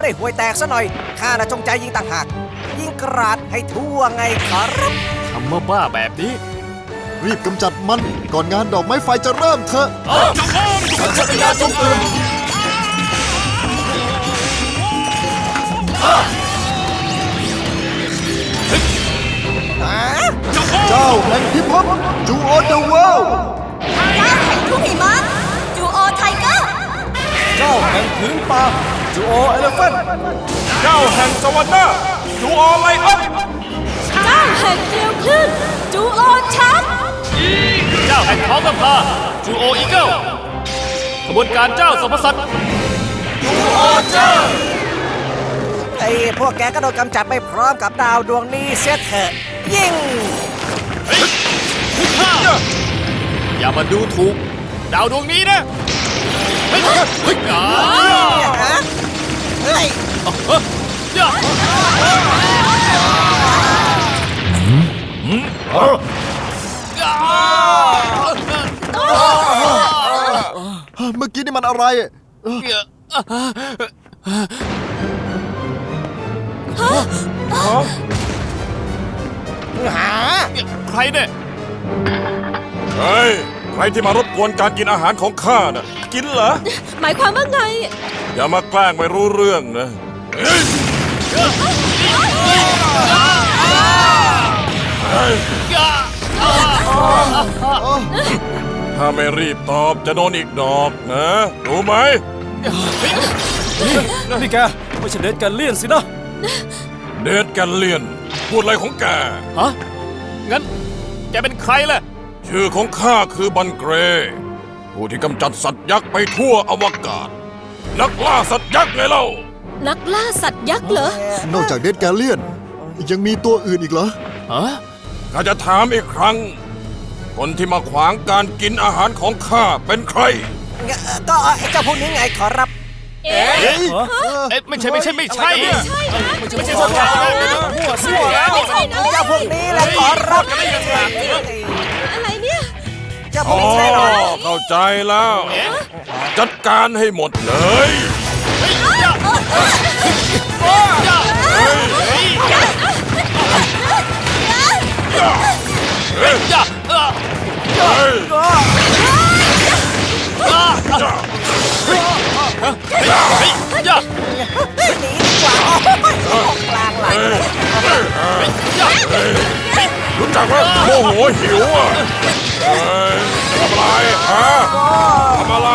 ได้ห่วยแตกซะหน่อย ข้าน่ะจงใจยิงต่างหาก ยิงกราดให้ทั่วไงขอรับ ทำมาบ้าแบบนี้ รีบกำจัดมัน ก่อนงานดอกไม้ไฟจะเริ่มเถอะจักรยานต้องตื่นฮะเจ้าแห่งพิภพจูโอเดอะเวิลด์เจ้าแห่งทุ่งหิมะจูโอไทเกอร์ เจ้าแห่งพื้นป่า จูโอเอเลฟเฟนเจ้าแห่งสวรรค์หน้าดูออไลออนเจ้าแห่งเกลียวคลื่นจูโอชักเจ้าแห่งท้องนภาจูโออีเกิลขบวนการเจ้าสมพสัตว์ไอ้พวกแกก็โดนกำจัดไปพร้อมกับดาวดวงนี้เสียเถอะยิงอย่ามาดูถูก ดาวดวงนี้นะ เฮ้ยเฮ้ยอ่าเฮ้ยเฮ้ยอย่าอ่าเมื่อกี้นี่มันอะไรหาใครเนี่ยเฮ้ย ใครที่มารบกวนการกินอาหารของข้าน่ะ กินเหรอ หมายความว่าไง อย่ามาแกล้งไม่รู้เรื่องนะเฮ้ยถ้าไม่รีบตอบจะโดนอีกดอกนะรู้ไหม นี่แกไม่ใช่เดทกันเลี่ยนสินะ เดทแกันเลียน พูดอะไรของแก ฮะ งั้นแกเป็นใครล่ะ ชื่อของข้าคือบันเกร ผู้ที่กำจัดสัตว์ยักษ์ไปทั่วอวกาศ นักล่าสัตว์ยักษ์ไงเล่า นักล่าสัตว์ยักษ์เหรอนอกจากเดดแกลเลียน ยังมีตัวอื่นอีกเหรอ ฮะข้าจะถามอีกครั้ง คนที่มาขวางการกินอาหารของข้าเป็นใคร ก็ไอ้เจ้าพวกนี้ไงขอรับ เอ๊ะ เอ๊ะเอ๊ะไม่ใช่ไม่ใช่ไม่ใช่ไม่ใช่นะไม่ใช่สัตว์ยักษ์นะมั่วซั่วไม่ใช่นะ เจ้าพวกนี้แหละขอรับ อะไร เนี่ยเจ้าพวอ๋กอนี้ใช่หรอเข้าใจแล้ว จัดการให้หมดเลยอย่าเออเฮ้ยอย่าหนีดีกว่าโอ้ยกลางหลังเลยรู้จักว่าโมโหหิวอะ เฮ้ยทำอะไรฮะทำอะไร